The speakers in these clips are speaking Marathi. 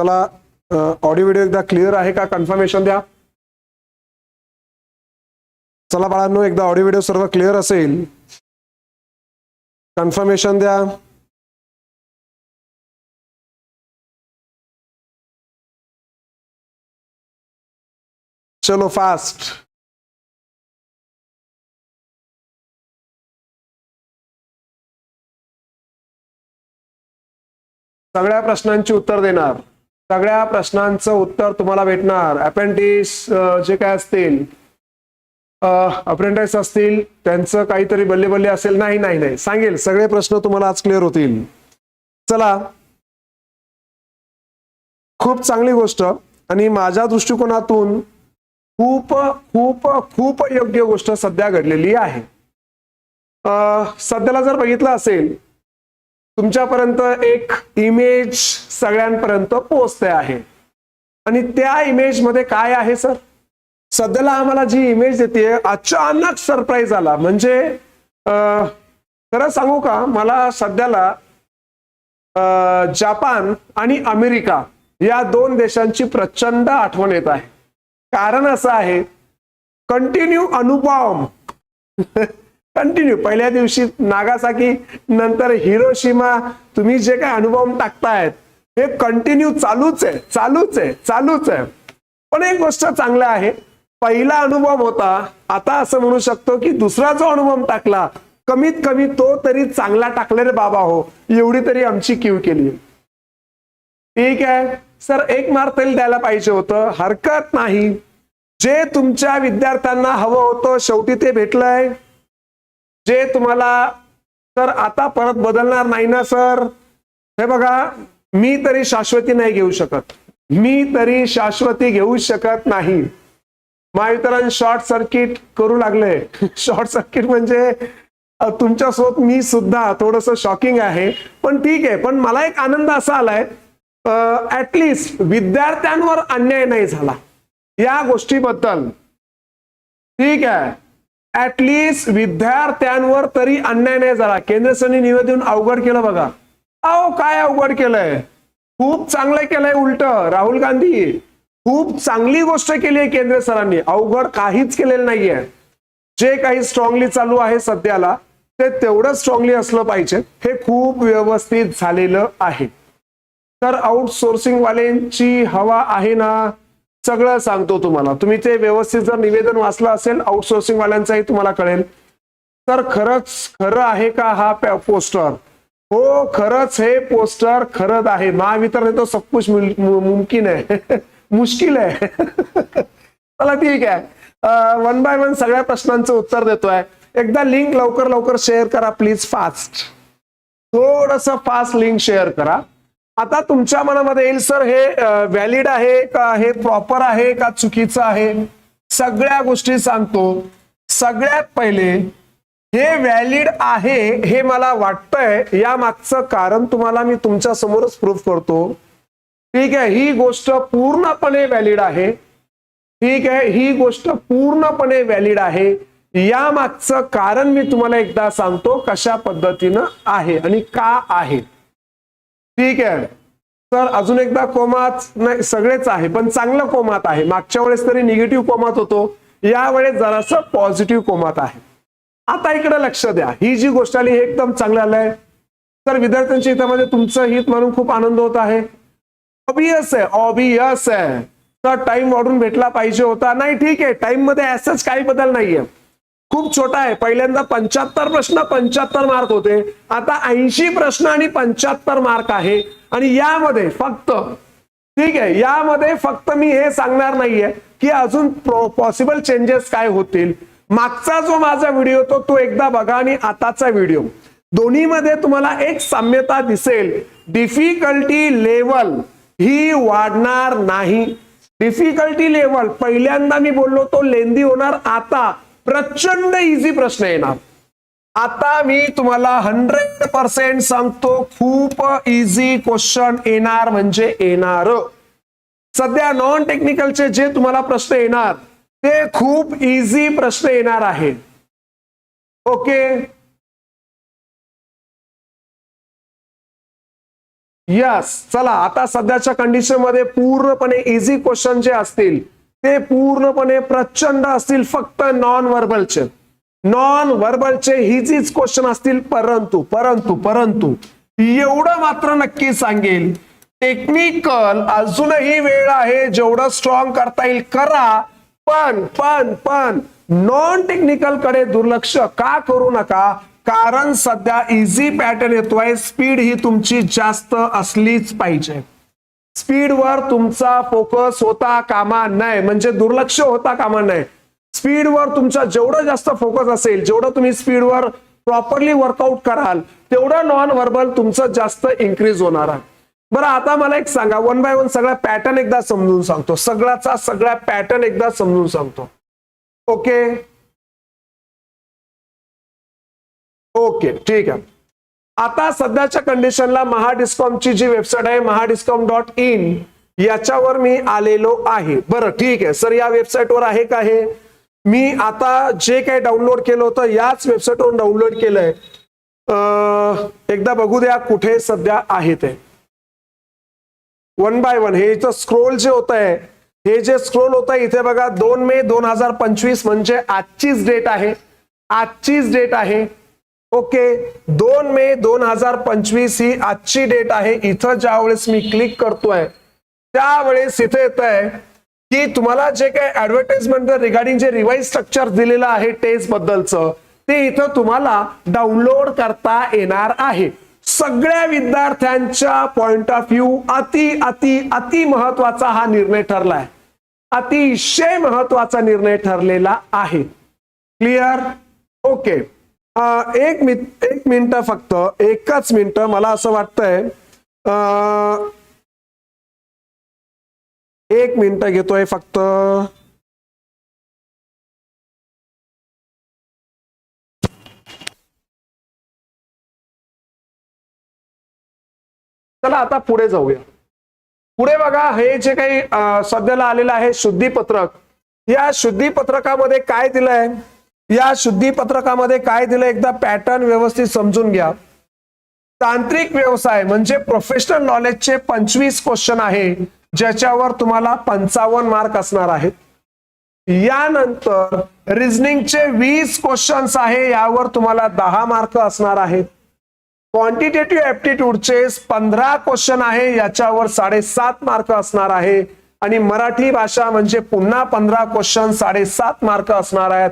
चला ऑडिओ व्हिडिओ एकदा क्लिअर आहे का? कन्फर्मेशन द्या. चला बाळांनो एकदा ऑडिओ व्हिडिओ सर्व क्लिअर असेल. कन्फर्मेशन द्या. चलो फास्ट सगळ्या प्रश्नांची उत्तर देणार. सगळ्या प्रश्नांचं उत्तर तुम्हाला भेटणार. अपेंडिस जे काय असतील अप्रेंटिस असतील त्यांचं काहीतरी बल्ले बल्ले असेल नाही नाही नाही. सांगेल. सगळे प्रश्न तुम्हाला आज क्लिअर होतील. चला. खूप चांगली गोष्ट आणि माझ्या दृष्टिकोनातून खूप खूप खूप योग्य गोष्ट सध्या घडलेली आहे. सध्याला जर बघितलं असेल तुमच्यापर्यंत एक इमेज सगळ्यांपर्यंत पोहोचते आहे. आणि त्या इमेजमध्ये काय आहे सर? सध्याला आम्हाला जी इमेज येते अचानक सरप्राईज आला. म्हणजे खरं सांगू का? मला सध्याला जपान आणि अमेरिका या दोन देशांची प्रचंड आठवण येत आहे. कारण असं आहे कंटिन्यू अनुभव कंटिन्यू पहिल्या दिवशी नागासाकी नंतर हिरोशिमा तुम्ही जे काय अनुभव टाकतायत हे कंटिन्यू चालूच आहे चालूच आहे चालूच आहे. पण एक गोष्ट चांगलं आहे पहिला अनुभव होता आता असं म्हणू शकतो की दुसरा जो अनुभव टाकला कमीत कमी तो तरी चांगला टाकले रे बाबा हो एवढी तरी आमची क्यू केली. ठीक आहे सर एक मार्क तरी द्यायला पाहिजे होतं हरकत नाही. जे तुमच्या विद्यार्थ्यांना हवं होतं शेवटी ते भेटलंय. जे तुम्हाला तर आता परत बदलणार नाही ना सर? हे बघा मी तरी शाश्वती नाही घेऊ शकत. मी तरी शाश्वती घेऊ शकत नाही. महावितरण शॉर्ट सर्किट करू लागले. शॉर्ट सर्किट म्हणजे तुमच्यासोबत मी सुद्धा थोडस शॉकिंग आहे. पण ठीक आहे पण मला एक आनंद असा आलाय ऍटलिस्ट विद्यार्थ्यांवर अन्याय नाही झाला. या गोष्टीबद्दल. ठीक आहे. ऍटलिस्ट विद्यार्थ्यांवर तरी अन्याय नाही झाला. केंद्र सरकारने निवेदन अवघड केलं बघा. अहो काय अवघड केलंय? खूप चांगलं केलंय उलट. राहुल गांधी खूप चांगली गोष्ट केली आहे केंद्र सरांनी अवघड काहीच केलेलं नाहीये. जे काही स्ट्रॉंगली चालू आहे सध्याला ते तेवढं स्ट्रॉंगली असलं पाहिजे. हे खूप व्यवस्थित झालेलं आहे. तर आउटसोर्सिंग वाल्यांची हवा आहे ना? सगळं सांगतो तुम्हाला. तुम्ही ते व्यवस्थित जर निवेदन वाचलं असेल आउटसोर्सिंग वाल्यांचाही तुम्हाला कळेल. तर खरंच खरं आहे का हा पोस्टर? हो खरंच हे पोस्टर खरंच आहे. महावितरण तो सब कुछ मुमकिन आहे. मुश्किल आहे. चला ठीक आहे. वन बाय वन सगळ्या प्रश्नांचं उत्तर देतोय. एकदा लिंक लवकर लवकर शेअर करा प्लीज फास्ट थोडस फास्ट लिंक शेअर करा. आता तुमच्या मनामध्ये येईल सर हे व्हॅलिड आहे का? हे प्रॉपर आहे का? चुकीचं आहे? सगळ्या गोष्टी सांगतो. सगळ्यात पहिले हे व्हॅलिड आहे हे मला वाटतंय. या मागचं कारण तुम्हाला मी तुमच्या समोरच प्रूफ करतो. ठीक आहे ही गोष्ट पूर्णपणे व्हॅलिड आहे. ठीक आहे ही गोष्ट पूर्णपणे व्हॅलिड आहे. या मागचं कारण मी तुम्हाला एकदा सांगतो कशा पद्धतीनं आहे आणि का आहे. ठीक आहे. तर अजून एकदा कोमात नाही सगळेच आहे पण चांगलं कोमात आहे. मागच्या वेळेस तरी निगेटिव्ह कोमात होतो. यावेळेस जरासं पॉझिटिव्ह कोमात आहे. आता इकडे लक्ष द्या. ही जी गोष्ट आली हे एकदम चांगलं आलंय. तर विद्यार्थ्यांच्या हितामध्ये तुमचं हित म्हणून खूप आनंद होत आहे. ऑबियस आहे ऑबियस आहे. तर टाइम वाढून भेटला पाहिजे होता. नाही ठीक आहे. टाइममध्ये असंच काही बदल नाहीये. खूप छोटा आहे. पहिल्यांदा पंच्याहत्तर प्रश्न पंच्याहत्तर मार्क होते. आता ऐंशी प्रश्न आणि पंच्याहत्तर मार्क आहे. आणि यामध्ये फक्त ठीक आहे यामध्ये फक्त मी हे सांगणार नाहीये की अजून पॉसिबल चेंजेस काय होतील. मागचा जो माझा व्हिडिओ तो तो एकदा बघा आणि आताचा व्हिडिओ दोन्हीमध्ये तुम्हाला एक साम्यता दिसेल. डिफिकल्टी लेवल ही वाढणार नाही. डिफिकल्टी लेवल पहिल्यांदा मी बोललो तो लेंदी होणार आता. प्रचंड इझी प्रश्न येणार. आता मी तुम्हाला हंड्रेड पर्सेंट सांगतो खूप इझी क्वेश्चन येणार म्हणजे येणार. सध्या नॉन टेक्निकलचे जे तुम्हाला प्रश्न येणार ते खूप इझी प्रश्न येणार आहेत. ओके? यस चला आता सध्याच्या कंडिशनमध्ये पूर्णपणे इझी क्वेश्चन जे असतील ते पूर्णपणे प्रचंड असतील फक्त नॉन व्हर्बलचे नॉन व्हर्बलचे हिजीच क्वेश्चन असतील परंतु परंतु परंतु एवढं मात्र नक्की सांगेल टेक्निकल अजूनही वेळ आहे जेवढं स्ट्रॉंग करता येईल करा. पण पण पण नॉन टेक्निकलकडे दुर्लक्ष का करू नका? कारण सध्या इझी पॅटर्न येतोय स्पीड ही तुमची जास्त असलीच पाहिजे. स्पीडवर तुमचा फोकस होता कामा नाही म्हणजे दुर्लक्ष होता कामा नाही स्पीडवर तुमचा जेवढं जास्त फोकस असेल जेवढं तुम्ही स्पीडवर प्रॉपरली वर्कआउट कराल तेवढं नॉन व्हर्बल तुमचं जास्त इन्क्रीज होणार आहे. बरं आता मला एक सांगा. वन बाय वन सगळा पॅटर्न एकदा समजून सांगतो. सगळ्याचा सगळा पॅटर्न एकदा समजून सांगतो. ओके ओके ठीक आहे. आता सध्याच्या कंडिशनला महाडिस्कॉमची जी वेबसाईट आहे महाडिस्कॉम डॉट इन याच्यावर मी आलेलो आहे. बरं ठीक आहे. सर या वेबसाईटवर आहे का हे? मी आता जे काही डाउनलोड केलं होतं याच वेबसाईटवरून डाउनलोड केलंय. एकदा बघू द्या कुठे सध्या आहे ते. वन बाय वन हे इथं स्क्रोल जे होत आहे हे जे स्क्रोल होत आहे इथे बघा दोन मे दोन हजार पंचवीस म्हणजे आजचीच डेट आहे. आजचीच डेट आहे. ओके दोन मे दोन हजार पंचवीस ही आजची डेट आहे. इथं ज्या वेळेस मी क्लिक करतोय त्यावेळेस इथे येत आहे की तुम्हाला जे काही ऍडव्हर्टाइजमेंट रिगार्डिंग जे रिवाईज स्ट्रक्चर दिलेलं आहे टेस्ट बद्दलचं ते इथं तुम्हाला डाउनलोड करता येणार आहे. सगळ्या विद्यार्थ्यांच्या पॉइंट ऑफ व्ह्यू अति अति अति महत्त्वाचा हा निर्णय ठरलाय. अतिशय महत्त्वाचा निर्णय ठरलेला आहे. Clear okay. एक मि एक मिनिट फक्त एकच मिनिट. मला असं वाटतंय अं, एक मिनिट घेतोय फक्त. चला आता पुढे जाऊया. पुढे बघा हे जे काही सध्याला आलेलं आहे शुद्धीपत्रक या शुद्धीपत्रकामध्ये काय दिलंय? या शुद्धीपत्रकामध्ये काय दिलं एकदा पॅटर्न व्यवस्थित समजून घ्या. तांत्रिक व्यवसाय म्हणजे प्रोफेशनल नॉलेजचे पंचवीस क्वेश्चन आहे ज्याच्यावर तुम्हाला पंचावन्न मार्क असणार आहेत. यानंतर रिझनिंगचे वीस क्वेश्चन्स आहे यावर तुम्हाला दहा मार्क असणार आहेत. क्वांटिटेटिव्ह ऍप्टिट्यूडचे पंधरा क्वेश्चन आहे याच्यावर साडेसात मार्क असणार आहे. आणि मराठी भाषा म्हणजे पुन्हा पंधरा क्वेश्चन साडेसात मार्क असणार आहेत.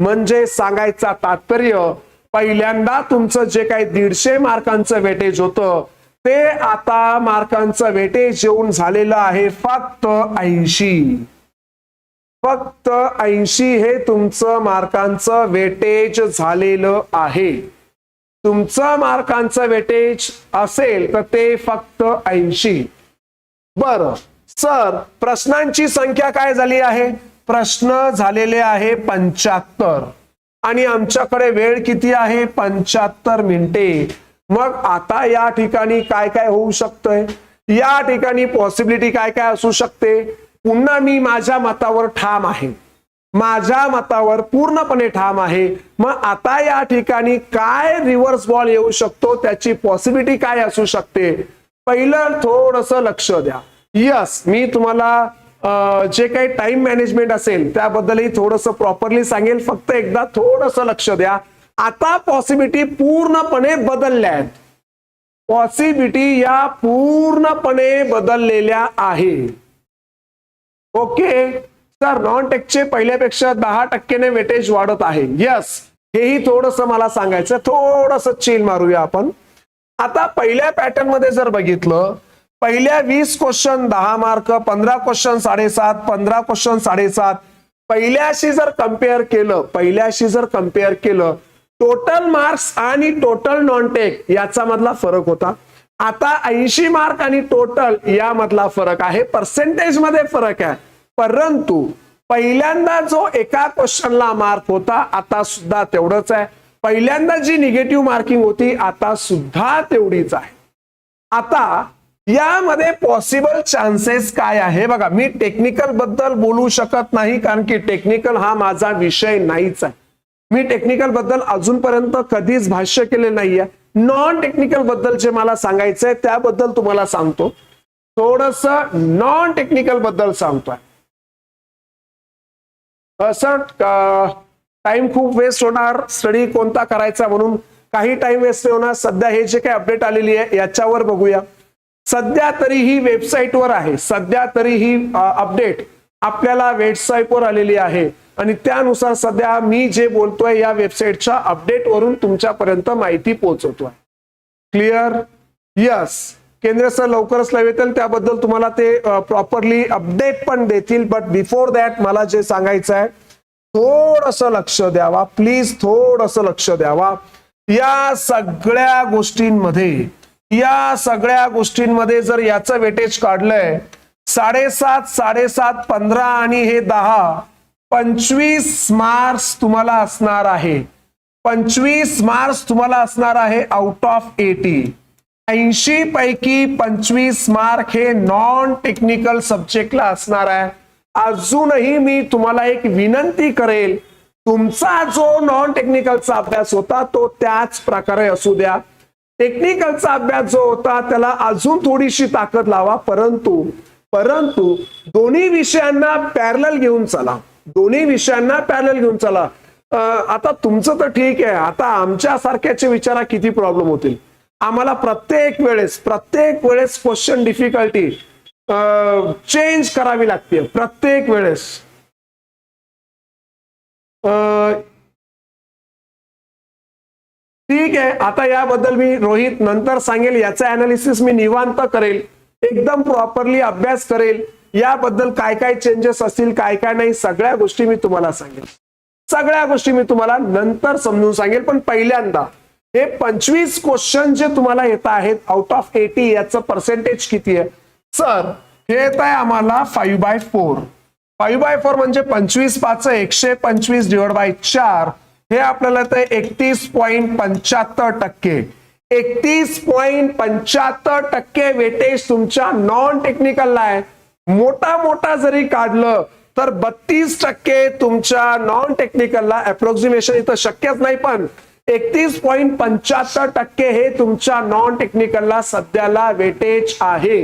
म्हणजे सांगायचा तात्पर्य पहिल्यांदा तुमचं जे काही दीडशे मार्कांचं वेटेज होतं ते आता मार्कांचं वेटेज येऊन झालेलं आहे फक्त ऐंशी. फक्त ऐंशी हे तुमचं मार्कांचं वेटेज झालेलं आहे. तुमचं मार्कांचं वेटेज असेल तर ते फक्त ऐंशी. बर सर प्रश्नांची संख्या काय झाली आहे? प्रश्न झालेले आहे पंच्याहत्तर. आणि आमच्याकडे वेळ किती आहे? पंच्याहत्तर मिनिटे. मग आता या ठिकाणी काय काय होऊ शकतंय? या ठिकाणी पॉसिबिलिटी काय काय असू शकते? पुन्हा मी माझ्या मतावर ठाम आहे. माझ्या मतावर पूर्णपणे ठाम आहे. मग आता या ठिकाणी काय रिव्हर्स बॉल येऊ शकतो? त्याची पॉसिबिलिटी काय असू शकते? पहिलं थोडस लक्ष द्या. यस मी तुम्हाला जे काही टाइम मॅनेजमेंट असेल त्याबद्दलही थोडस प्रॉपरली सांगेल. फक्त एकदा थोडस लक्ष द्या. आता पॉसिबिलिटी पूर्णपणे बदलल्या आहेत. पॉसिबिलिटी या पूर्णपणे बदललेल्या आहे. ओके तर नॉन टेकचे पहिल्यापेक्षा दहा टक्क्याने वेटेज वाढत आहे. यस हेही थोडस मला सांगायचं थोडस चिल मारूया आपण. आता पहिल्या पॅटर्नमध्ये जर बघितलं पहिल्या वीस क्वेश्चन दहा मार्क पंधरा क्वेश्चन साडेसात पंधरा क्वेश्चन साडेसात. पहिल्याशी जर कंपेअर केलं पहिल्याशी जर कंपेअर केलं टोटल मार्क्स आणि टोटल नॉन टेक याचा मधला फरक होता. आता ऐंशी मार्क आणि टोटल यामधला फरक आहे. पर्सेंटेजमध्ये फरक आहे. परंतु पहिल्यांदा जो एका क्वेश्चनला मार्क होता आता सुद्धा तेवढंच आहे. पहिल्यांदा जी निगेटिव्ह मार्किंग होती आता सुद्धा तेवढीच आहे. आता यामध्ये पॉसिबल चान्सेस काय आहे? बघा मी टेक्निकलबद्दल बोलू शकत नाही कारण की टेक्निकल हा माझा विषय नाहीच आहे. मी टेक्निकलबद्दल अजूनपर्यंत कधीच भाष्य केले नाहीये. नॉन टेक्निकलबद्दल जे मला सांगायचंय त्याबद्दल तुम्हाला सांगतो. थोडस नॉन टेक्निकलबद्दल सांगतोय. सर टाइम खूप वेस्ट होणार. स्टडी कोणता करायचा म्हणून काही टाइम वेस्ट होणार. सध्या हे जे काही अपडेट आलेली आहे याच्यावर बघूया. सध्या तरी ही वेबसाईटवर आहे. सध्या तरी ही अपडेट आपल्याला वेबसाईटवर आलेली आहे. आणि त्यानुसार सध्या मी जे बोलतोय या वेबसाईटच्या अपडेट वरून तुमच्यापर्यंत माहिती पोहोचवतोय. क्लिअर यस केंद्र सर लवकरच लाईव्ह येतील त्याबद्दल तुम्हाला ते प्रॉपरली अपडेट पण देतील. बट बिफोर दॅट मला जे सांगायचं आहे थोडस लक्ष द्यावा. प्लीज थोडस लक्ष द्यावा. या सगळ्या गोष्टींमध्ये या सगळ्या गोष्टींमध्ये जर याचं वेटेज काढलंय साडेसात साडेसात पंधरा आणि हे दहा पंचवीस मार्क्स तुम्हाला असणार आहे. पंचवीस मार्क्स तुम्हाला असणार आहे आउट ऑफ एटी ऐंशी पैकी पंचवीस मार्क हे नॉन टेक्निकल सब्जेक्टला असणार आहे. अजूनही मी तुम्हाला एक विनंती करेल तुमचा जो नॉन टेक्निकलचा अभ्यास होता तो त्याच प्रकारे असू द्या. टेक्निकलचा अभ्यास जो होता त्याला अजून थोडीशी ताकद लावा. परंतु परंतु दोन्ही विषयांना पॅरल घेऊन चला. दोन्ही विषयांना पॅरल घेऊन चला. आता तुमचं तर ठीक आहे. आता आमच्या सारख्याचे विचारा किती प्रॉब्लेम होतील. आम्हाला प्रत्येक वेळेस प्रत्येक वेळेस क्वेश्चन डिफिकल्टी चेंज करावी लागते. प्रत्येक वेळेस. ठीक आहे आता याबद्दल मी रोहित नंतर सांगेल याचं अनालिसिस मी निवांत करेल एकदम प्रॉपरली अभ्यास करेल याबद्दल काय काय चेंजेस असतील काय काय नाही सगळ्या गोष्टी मी तुम्हाला सांगेल. सगळ्या गोष्टी मी तुम्हाला नंतर समजून सांगेल पण पहिल्यांदा हे पंचवीस क्वेश्चन जे तुम्हाला येत आहेत आउट ऑफ एटी याचं पर्सेंटेज किती आहे? सर हे येत आहे आम्हाला five by four five by four म्हणजे पंचवीस पाच एकशे पंचवीस डिवाइड बाय चार. हे आपल्याला ते एकतीस पॉईंट पंच्याहत्तर टक्के. एकतीस पॉईंट पंच्याहत्तर टक्के वेटेज तुमच्या नॉन टेक्निकलला आहे. मोठा मोठा जरी काढलं तर बत्तीस टक्के तुमच्या नॉन टेक्निकलला अप्रॉक्सिमेशन इथं शक्यच नाही पण एकतीस पॉईंट पंच्याहत्तर टक्के हे तुमच्या नॉन टेक्निकलला सध्याला वेटेज आहे.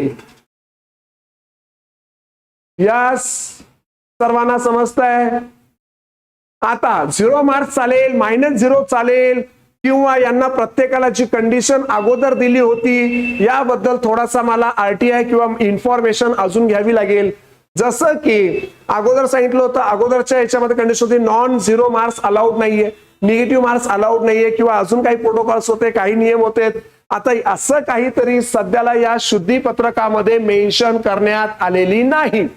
यास सर्वांना समजतंय? आता झिरो मार्क्स चालेल मायनस झिरो चालेल किंवा यांना प्रत्येकाला जी कंडिशन अगोदर दिली होती याबद्दल थोडासा मला आरटीआय किंवा इन्फॉर्मेशन अजून घ्यावी लागेल. जसं की अगोदर सांगितलं होतं अगोदरच्या याच्यामध्ये कंडिशन होती नॉन झिरो मार्क्स अलाउड नाहीये निगेटिव्ह मार्क्स अलाउड नाहीये किंवा अजून काही प्रोटोकॉल्स होते काही नियम होते. आता असं काहीतरी सध्याला या शुद्धीपत्रकामध्ये मेन्शन करण्यात आलेली नाही.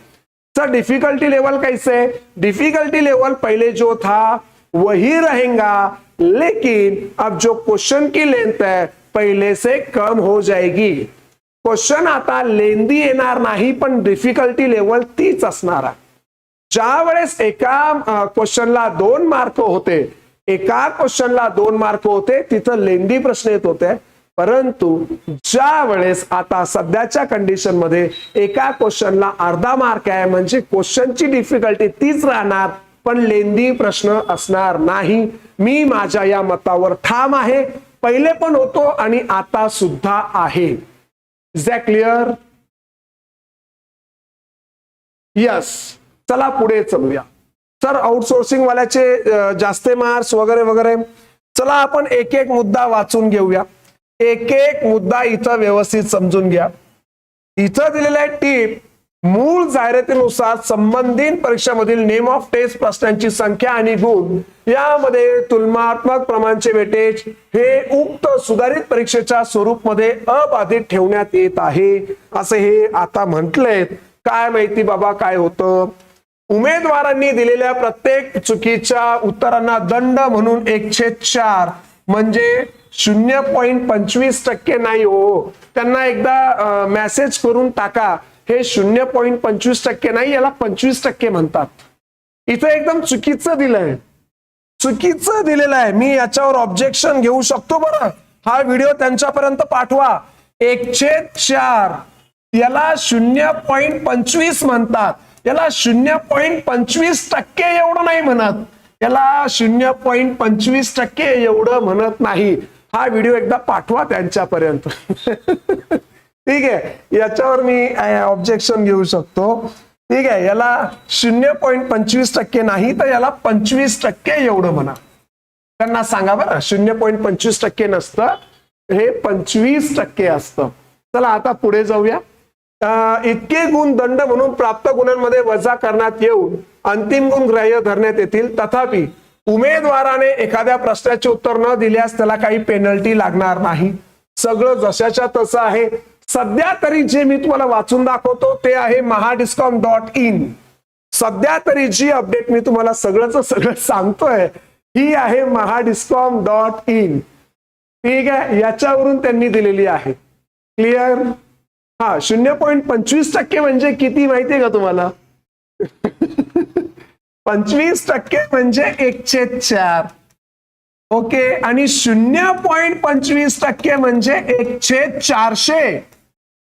सर डिफिकल्टी लेवल कैसे? डिफिकल्टी लेवल पहले जो था वही रहेगा. लेकिन अब जो क्वेश्चन की लेंथ है पहले से कम हो जाएगी. क्वेश्चन आता लेंदी येणार नाही पण डिफिकल्टी लेवल तीच असणार आहे. ज्या वेळेस एका क्वेश्चनला दोन मार्क होते एका क्वेश्चनला दोन मार्क होते तिथं लेंदी प्रश्न येत होते. परंतु ज्या वेळेस आता सध्याच्या कंडिशनमध्ये एका क्वेश्चनला अर्धा मार्क आहे म्हणजे क्वेश्चनची डिफिकल्टी तीच राहणार पण लेंदी प्रश्न असणार नाही. मी माझ्या या मतावर ठाम आहे. पहिले पण होतो आणि आता सुद्धा आहे. इज दॅट क्लिअर यस चला पुढे चलूया. सर आउटसोर्सिंग वाल्याचे जास्त मार्क्स वगैरे वगैरे. चला आपण एक एक मुद्दा वाचून घेऊया. एक एक मुद्दा इथं व्यवस्थित समजून घ्या. इथं दिलेलं आहे टीप मूळ जाहिरातीनुसार संबंधित परीक्षामधील नेम ऑफ टेस्ट प्रश्नांची संख्या आणि गुण यामध्ये तुलनात्मक प्रमाणचे वेटेज हे उक्त सुधारित परीक्षेच्या स्वरूपमध्ये अबाधित ठेवण्यात येत आहे. असे हे आता म्हटलंय. काय माहिती बाबा काय होतं? उमेदवारांनी दिलेल्या प्रत्येक चुकीच्या उत्तरांना दंड म्हणून एकशे चार. म्हणजे शून्य पॉईंट पंचवीस टक्के नाही हो. त्यांना एकदा मेसेज करून टाका. हे शून्य पॉईंट पंचवीस टक्के नाही याला पंचवीस टक्के म्हणतात. इथं एकदम चुकीचं दिलंय. चुकीचं दिलेलं आहे. मी याच्यावर ऑब्जेक्शन घेऊ शकतो बरं. हा व्हिडिओ त्यांच्यापर्यंत पाठवा. एकशे चार. याला शून्य पॉईंट पंचवीस म्हणतात. याला शून्य पॉईंट पंचवीस टक्के एवढं नाही म्हणत. याला शून्य पॉईंट पंचवीस टक्के एवढं म्हणत नाही. हा व्हिडिओ एकदा पाठवा त्यांच्यापर्यंत. ठीक आहे. याच्यावर मी ऑब्जेक्शन घेऊ शकतो. ठीक आहे. याला शून्य पॉईंट पंचवीस टक्के नाही तर याला पंचवीस टक्के एवढं म्हणा. त्यांना सांगा बरं. शून्य पॉईंट पंचवीस टक्के नसतं. हे पंचवीस टक्के असतं. चला आता पुढे जाऊया. इतके गुण दंड म्हणून प्राप्त गुणांमध्ये वजा करण्यात येऊन अंतिम गुण ग्राह्य धरण्यात येतील. तथापि उमेदवाराने एखाद्या प्रश्नाचे उत्तर न दिल्यास त्याला काही पेनल्टी लागणार नाही. सगळं जशाच्या तसं आहे. सध्या तरी जे मी तुम्हाला वाचून दाखवतो ते आहे महाडिस्कॉम डॉट इन. सध्या तरी जी अपडेट मी तुम्हाला सगळंच सगळं सांगतोय ही आहे महाडिस्कॉम डॉट इन. ठीक आहे? याच्यावरून त्यांनी दिलेली आहे. क्लिअर हा शून्य पॉईंट पंचवीस टक्के म्हणजे किती माहितीये का तुम्हाला? पंचवीस टक्के म्हणजे एकशे चार. ओके आणि शून्य पॉईंट पंचवीस टक्के म्हणजे एकशे चारशे.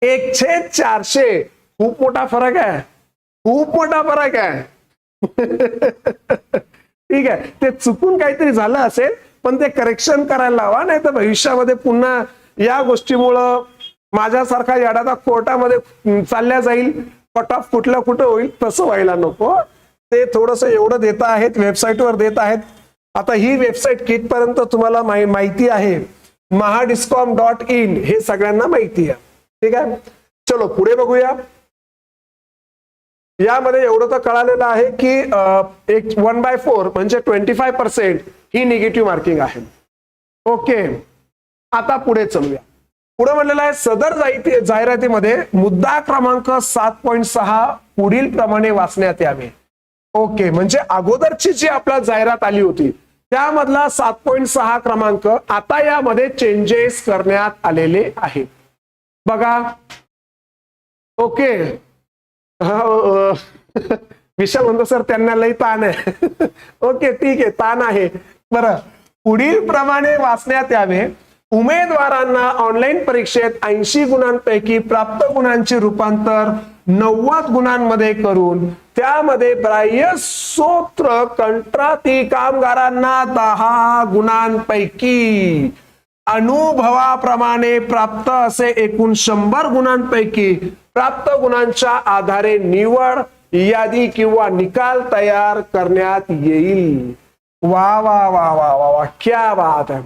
एकशे चारशे. खूप मोठा फरक आहे. खूप मोठा फरक आहे. ठीक आहे. ते चुकून काहीतरी झालं असेल पण ते करेक्शन करायला लावा नाही तर भविष्यामध्ये पुन्हा या गोष्टीमुळं माझ्यासारखा याडाचा कोर्टामध्ये चालल्या जाईल. कट ऑफ कुठलं कुठं होईल तसं व्हायला नको. ते थोडस एवढं देत आहेत वेबसाईटवर देत आहेत. आता ही वेबसाईट कितपर्यंत तुम्हाला माहिती आहे? महाडिस्कॉम डॉट इन हे सगळ्यांना माहिती आहे. ठीक आहे? चलो पुढे बघूया. यामध्ये एवढं तर कळालेलं आहे की एक वन बाय फोर म्हणजे ट्वेंटी फाय पर्सेंट ही निगेटिव्ह मार्किंग आहे. ओके आता पुढे चलूया. पुढे म्हणलेलं आहे सदर जाहिरातीमध्ये मुद्दा क्रमांक सात पॉईंट सहा पुढील प्रमाणे वाचण्यात यावे. ओके म्हणजे अगोदरची जी आपल्या जाहिरात आली होती त्यामधला सात पॉईंट सहा क्रमांक आता यामध्ये चेंजेस करण्यात आलेले आहेत. बघा. ओके. विषय म्हणतो सर त्यांना लई ताण आहे. ओके ठीक आहे ताण आहे. बरं. पुढील प्रमाणे वाचण्यात यावे. उमेदवारांना ऑनलाईन परीक्षेत ऐंशी गुणांपैकी प्राप्त गुणांचे रूपांतर नव्वद गुणांमध्ये करून त्यामध्ये बाह्य सूत्र कामगारांना दहा गुणांपैकी अनुभवाप्रमाणे प्राप्त असे एकूण शंभर गुणांपैकी प्राप्त गुणांच्या आधारे निवड यादी किंवा निकाल तयार करण्यात येईल. वा वा वा वा वा वा क्या बात आहे.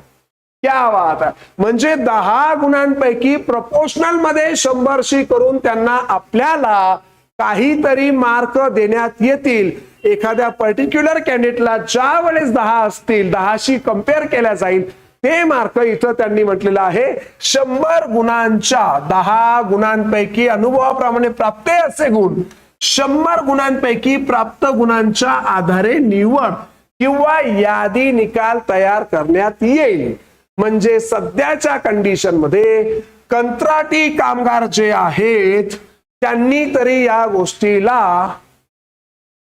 क्या बात आहे. म्हणजे दहा गुणांपैकी प्रपोशनलमध्ये शंभरशी करून त्यांना आपल्याला काहीतरी मार्क देण्यात येतील. एखाद्या पर्टिक्युलर कॅन्डिडेटला ज्या वेळेस दहा असतील दहाशी कंपेअर केल्या जाईल ते मार्क इथं त्यांनी म्हटलेलं आहे. शंभर गुणांच्या दहा गुणांपैकी अनुभवाप्रमाणे प्राप्त असे गुण. शंभर गुणांपैकी प्राप्त गुणांच्या आधारे निवड किंवा यादी निकाल तयार करण्यात येईल. म्हणजे सध्याच्या कंडिशनमध्ये कंत्राटी कामगार जे आहेत त्यांनी तरी या गोष्टीला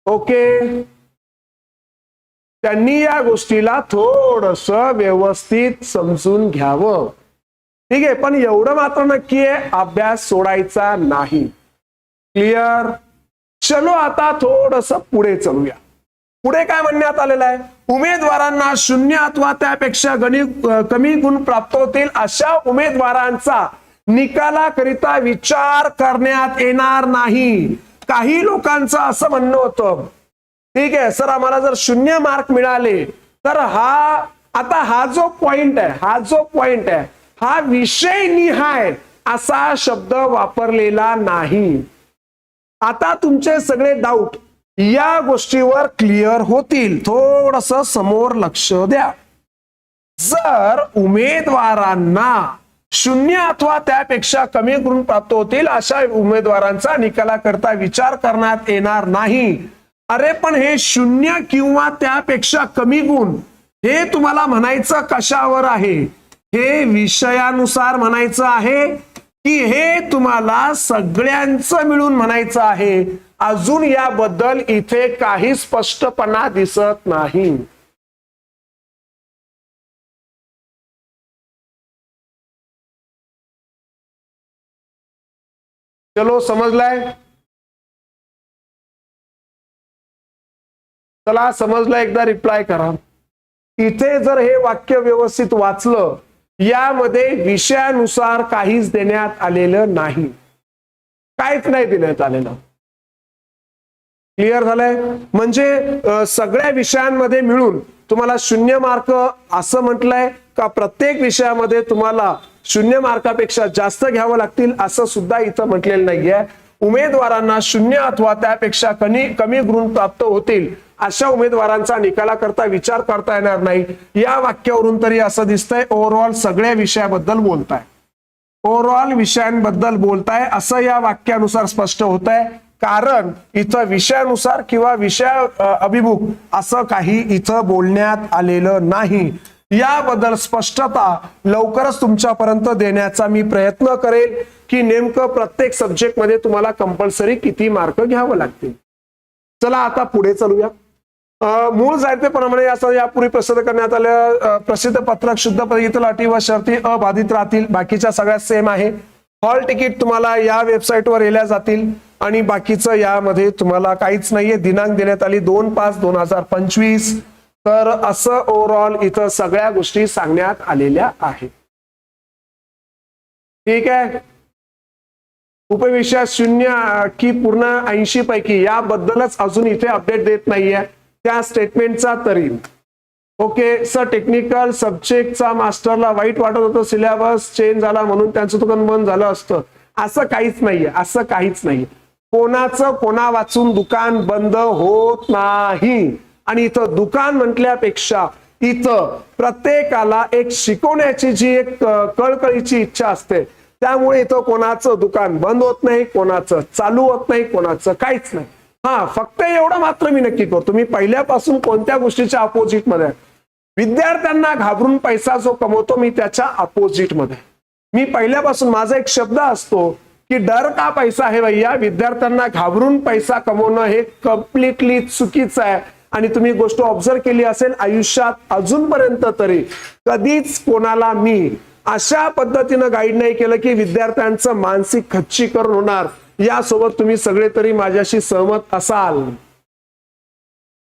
ओके? त्यांनी या गोष्टीला थोडस व्यवस्थित समजून घ्यावं. ठीक आहे पण एवढं मात्र नक्की आहे अभ्यास सोडायचा नाही. क्लिअर चलो आता थोडस पुढे चलूया. पुढे काय म्हणण्यात आलेलं आहे? उमेदवारांना शून्य अथवा त्यापेक्षा गणित कमी गुण प्राप्त होतील अशा उमेदवारांचा निकालाकरिता विचार करण्यात येणार नाही. काही लोकांचं असं म्हणणं होतं. ठीक आहे सर आम्हाला जर शून्य मार्क मिळाले तर हा आता हा जो पॉइंट आहे हा जो पॉइंट आहे हा विषय निहाय असा शब्द वापरलेला नाही. आता तुमचे सगळे डाऊट या गोष्टीवर क्लिअर होतील. थोडस समोर लक्ष द्या. जर उमेदवारांना शून्य अथवा त्यापेक्षा कमी गुण प्राप्त होतील अशा उमेदवारांचा निकालाकरता विचार करण्यात येणार नाही. अरे पण हे शून्य किंवा त्यापेक्षा कमी गुण हे तुम्हाला म्हणायचं कशावर आहे? हे विषयानुसार म्हणायचं आहे की हे तुम्हाला सगळ्यांचं मिळून म्हणायचं आहे. अजून याबद्दल इथे काही स्पष्टपणा दिसत नाही. चलो समजलाय? चला समजलं एकदा रिप्लाय करा. इथे जर हे वाक्य व्यवस्थित वाचलं यामध्ये विषयानुसार काहीच देण्यात आलेलं नाही. काहीच नाही देण्यात आलेलं. क्लिअर झालंय? म्हणजे सगळ्या विषयांमध्ये मिळून तुम्हाला शून्य मार्क असं म्हटलंय का प्रत्येक विषयामध्ये तुम्हाला शून्य मार्कापेक्षा जास्त घ्यावं लागतील असं सुद्धा इथं म्हटलेलं नाहीये. उमेदवारांना शून्य अथवा त्यापेक्षा कमी कमी गुण प्राप्त होतील अशा उमेदवारांचा निकालाकरता विचार करता येणार नाही. या वाक्यावरून तरी असं दिसतंय ओव्हरऑल सगळ्या विषयाबद्दल बोलताय. ओव्हरऑल विषयांबद्दल बोलताय असं या वाक्यानुसार स्पष्ट होत आहे कारण इथं विषयानुसार किंवा विषय अभिमुख असं काही इथं बोलण्यात आलेलं नाही. याबद्दल स्पष्टता लवकरच तुमच्यापर्यंत देण्याचा मी प्रयत्न करेल की नेमकं प्रत्येक सब्जेक्टमध्ये तुम्हाला कंपल्सरी किती मार्क घ्यावं लागतील. चला आता पुढे चालूया. मूळ जायतेप्रमाणे असं यापूर्वी प्रसिद्ध करण्यात आलं प्रसिद्ध पत्रक शुद्ध पद्धतीतील अटी व शर्ती अबाधित राहतील. बाकीच्या सगळ्यात सेम आहे. हॉल तिकीट तुम्हाला या वेबसाईटवर येल्या जातील आणि बाकीचं यामध्ये तुम्हाला काहीच नाहीये. दिनांक देण्यात आली दोन पाच दोन हजार पंचवीस. तर असं ओव्हरऑल इथं सगळ्या गोष्टी सांगण्यात आलेल्या आहेत. ठीक आहे? उपविषय शून्य की पूर्ण ऐंशी पैकी याबद्दलच अजून इथे अपडेट देत नाहीये. त्या स्टेटमेंटचा तरी. ओके सर टेक्निकल सब्जेक्टचा मास्टरला वाईट वाटत होतं सिलेबस चेंज झाला म्हणून त्यांचं दुकान बंद झालं असतं. असं काहीच नाहीये असं काहीच नाही कोणाचं कोणा वाचून दुकान बंद होत नाही. आणि इथं दुकान म्हटल्यापेक्षा इथं प्रत्येकाला एक शिकवण्याची जी एक कळकळीची इच्छा असते त्यामुळे इथं कोणाचं दुकान बंद होत नाही कोणाचं चालू होत नाही कोणाचं काहीच नाही. हा फक्त एवढं मात्र मी नक्की करतो. मी पहिल्यापासून कोणत्या गोष्टीच्या अपोजिटमध्ये विद्यार्थ्यांना घाबरून पैसा जो कमवतो मी त्याच्या अपोजिटमध्ये मी पहिल्यापासून माझा एक शब्द असतो की डर का पैसा आहे भैया? विद्यार्थ्यांना घाबरून पैसा कमवणं हे कम्प्लिटली चुकीचं आहे. आणि तुम्ही गोष्ट ऑब्झर्व केली असेल आयुष्यात अजूनपर्यंत तरी कधीच कोणाला मी अशा पद्धतीनं गाईड नाही केलं की विद्यार्थ्यांचं मानसिक खच्चीकरण होणार. यासोबत तुम्ही सगळे तरी माझ्याशी सहमत असाल.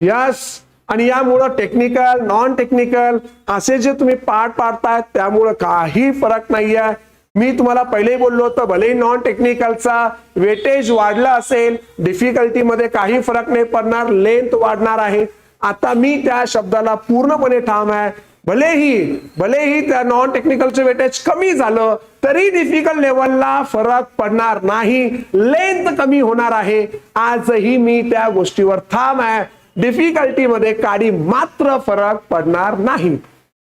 यस आणि यामुळं टेक्निकल नॉन टेक्निकल असे जे तुम्ही पाठ पाडतायत त्यामुळं काही फरक नाहीये. मी तुम्हाला पहिले बोललो होतं भलेही नॉन टेक्निकलचा वेटेज वाढला असेल डिफिकल्टीमध्ये काही फरक नाही पडणार लेंथ वाढणार आहे. आता मी त्या शब्दाला पूर्णपणे ठाम आहे. भलेही भलेही त्या नॉन टेक्निकलचं वेटेज कमी झालं तरी डिफिकल्ट लेवलला फरक पडणार नाही. लेंथ कमी होणार आहे. आजही मी त्या गोष्टीवर थांब आहे. डिफिकल्टी मध्ये काही मात्र फरक पडणार नाही.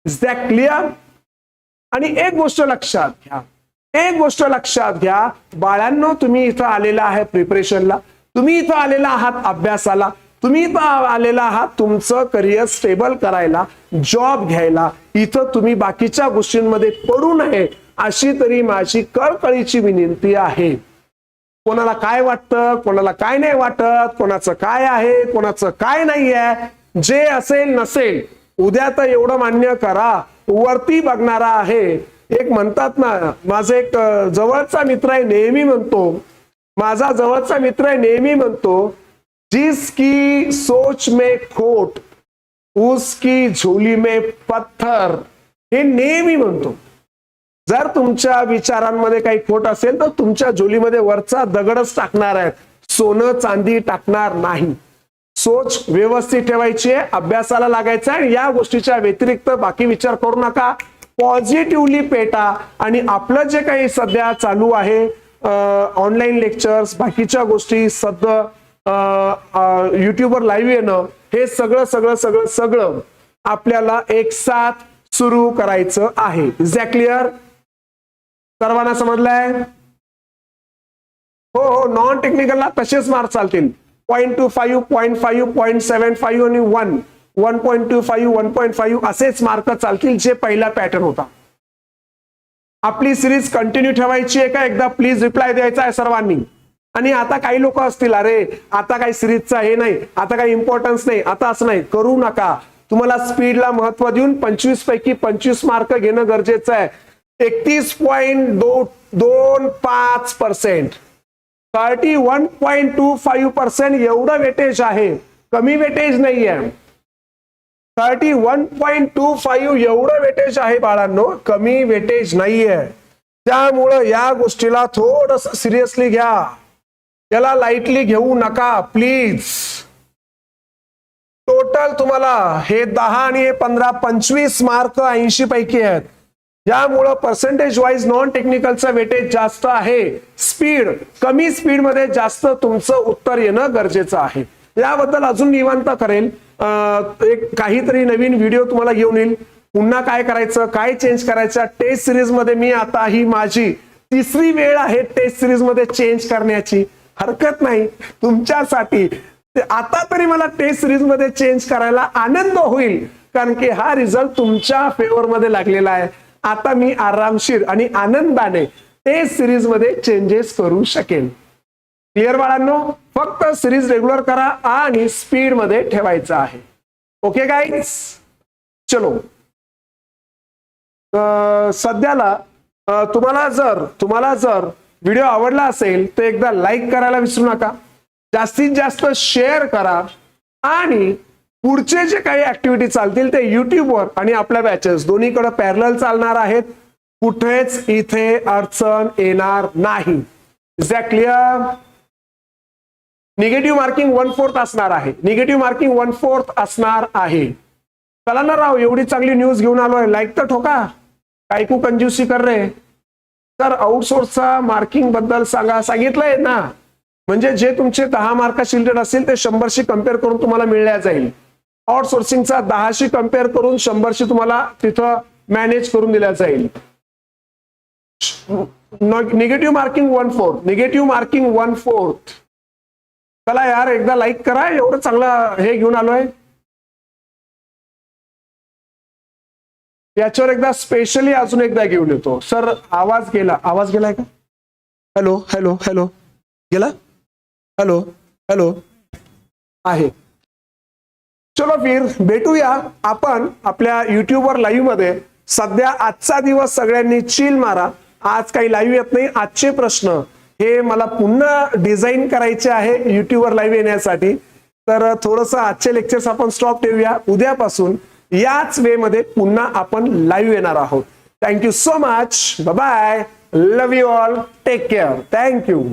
इज दॅट क्लिअर आणि एक गोष्ट लक्षात घ्या. एक गोष्ट लक्षात घ्या. बाळांनो तुम्ही इथं आलेला आहे प्रिपरेशनला तुम्ही इथं आलेला आहात अभ्यासाला. तुम्ही इथं आलेला आहात तुमचं करिअर स्टेबल करायला जॉब घ्यायला. इथं तुम्ही बाकीच्या गोष्टींमध्ये पडू नये. अशी तरी माझी कळकळीची विनंती आहे. कोणाला काय वाटतं कोणाला काय नाही वाटत कोणाचं काय आहे कोणाचं काय नाही आहे जे असेल नसेल उद्या तर एवढं मान्य करा वरती बघणारा आहे. एक म्हणतात ना माझा एक जवळचा मित्र आहे नेहमी म्हणतो माझा जवळचा मित्र आहे नेहमी म्हणतो जिसकी सोच में खोट उसकी झोली में पत्थर हे नेहमी म्हणतो. जर तुमच्या विचारांमध्ये काही खोट असेल तर तुमच्या झोलीमध्ये वरचा दगडच टाकणार आहेत. सोनं चांदी टाकणार नाही. सोच व्यवस्थित ठेवायची आहे अभ्यासाला लागायचं आहे या गोष्टीच्या व्यतिरिक्त बाकी विचार करू नका. पॉझिटिव्हली पेटा आणि आपलं जे काही सध्या चालू आहे ऑनलाईन लेक्चर्स बाकीच्या गोष्टी सध्या युट्यूबवर लाईव्ह येणं हे सगळं सगळं सगळं सगळं आपल्याला एक साथ सुरू करायचं आहे. इज दॅट क्लिअर सर्वांना समजलंय? हो हो नॉन टेक्निकलला तसेच मार्क चालतील. Point two five point five point seven five आणि one one point two five one point five असेच मार्क चालतील जे पहिला पॅटर्न होता. आपली सिरीज कंटिन्यू ठेवायची आहे का? एकदा प्लीज रिप्लाय द्यायचा आहे सर्वांनी. आणि आता काही लोक असतील अरे आता काही सिरीजचा हे नाही आता काही इम्पॉर्टन्स नाही आता असं नाही करू नका. तुम्हाला स्पीडला महत्त्व देऊन पंचवीस पैकी पंचवीस मार्क घेणं गरजेचं आहे. एकतीस पॉईंट दो दोन पाच percent. Thirty one point two five percent एवढं वेटेज आहे. कमी वेटेज नाहीये. Thirty one point two five एवढं वेटेज आहे बाळांनो कमी वेटेज नाहीये. त्यामुळं या गोष्टीला थोडस सिरियसली घ्या. याला लाईटली घेऊ नका प्लीज टोटल तुम्हाला हे दहा आणि हे पंधरा पंचवीस मार्क ऐंशी पैकी आहेत. यामुळं पर्सेंटेज वाईज नॉन टेक्निकलचं वेटेज जास्त आहे. स्पीड कमी स्पीडमध्ये जास्त तुमचं उत्तर येणं गरजेचं आहे. याबद्दल अजून निवांत करेल. एक काहीतरी नवीन व्हिडिओ तुम्हाला घेऊन येईल. पुन्हा काय करायचं काय चेंज करायचं टेस्ट सिरीजमध्ये मी आता ही माझी तिसरी वेळ आहे टेस्ट सिरीजमध्ये चेंज करण्याची. हरकत नाही. तुमच्यासाठी. आता तरी मला टेस्ट सिरीजमध्ये चेंज करायला आनंद होईल. कारण की हा रिझल्ट तुमच्या फेवर मध्ये लागलेला आहे. आता मी आरामशीर आणि आनंदाने ते सिरीजमध्ये चेंजेस करू शकेल क्लिअर बाळांनो? फक्त सिरीज रेग्युलर करा आणि स्पीडमध्ये ठेवायचं आहे. ओके गाईज चलो. सध्याला तुम्हाला जर तुम्हाला जर व्हिडिओ आवडला असेल तर एकदा लाईक करायला विसरू नका. जास्तीत जास्त शेअर करा आणि पुढचे जे काही ऍक्टिव्हिटी चालतील ते युट्यूबवर आणि आपल्या बॅचेस दोन्हीकडे पॅरल चालणार आहेत. कुठेच इथे अडचण येणार नाही. Is clear negative marking one fourth असणार आहे. निगेटिव्ह मार्किंग वन फोर्थ असणार आहे. चला ना राव एवढी चांगली न्यूज घेऊन आलोय. लाईक तर ठोका. कायकू कंज्युसी कर रे. तर आउटसोर्सचा मार्किंगबद्दल सांगा. सांगितलंय ना. म्हणजे जे तुमचे दहा मार्क शिल्डेड असतील ते शंभरशी कंपेअर करून तुम्हाला मिळल्या जाईल. आउटसोर्सिंगचा दहाशी कंपेअर करून शंभरशी तुम्हाला तिथं मॅनेज करून दिल्या जाईल. Negative marking one fourth negative marking one fourth चला यार एकदा लाईक करा एवढं चांगलं हे घेऊन आलोय. याच्यावर एकदा स्पेशली अजून एकदा घेऊन येतो. सर आवाज गेला. आवाज गेलाय का? हॅलो हॅलो हॅलो गेला? हॅलो हॅलो आहे. चलो फिर भेटूया आपण आपल्या युट्यूबवर लाईव्हमध्ये. सध्या आजचा दिवस सगळ्यांनी चिल मारा. आज काही लाईव्ह येत नाही आजचे प्रश्न. हे मला पुन्हा डिझाईन करायचे आहे युट्यूबवर लाईव्ह येण्यासाठी. तर थोडस आजचे लेक्चर्स आपण स्टॉप ठेवूया. उद्यापासून याच वे मध्ये पुन्हा आपण लाईव्ह येणार आहोत. Thank you so much bye love you all take care thank you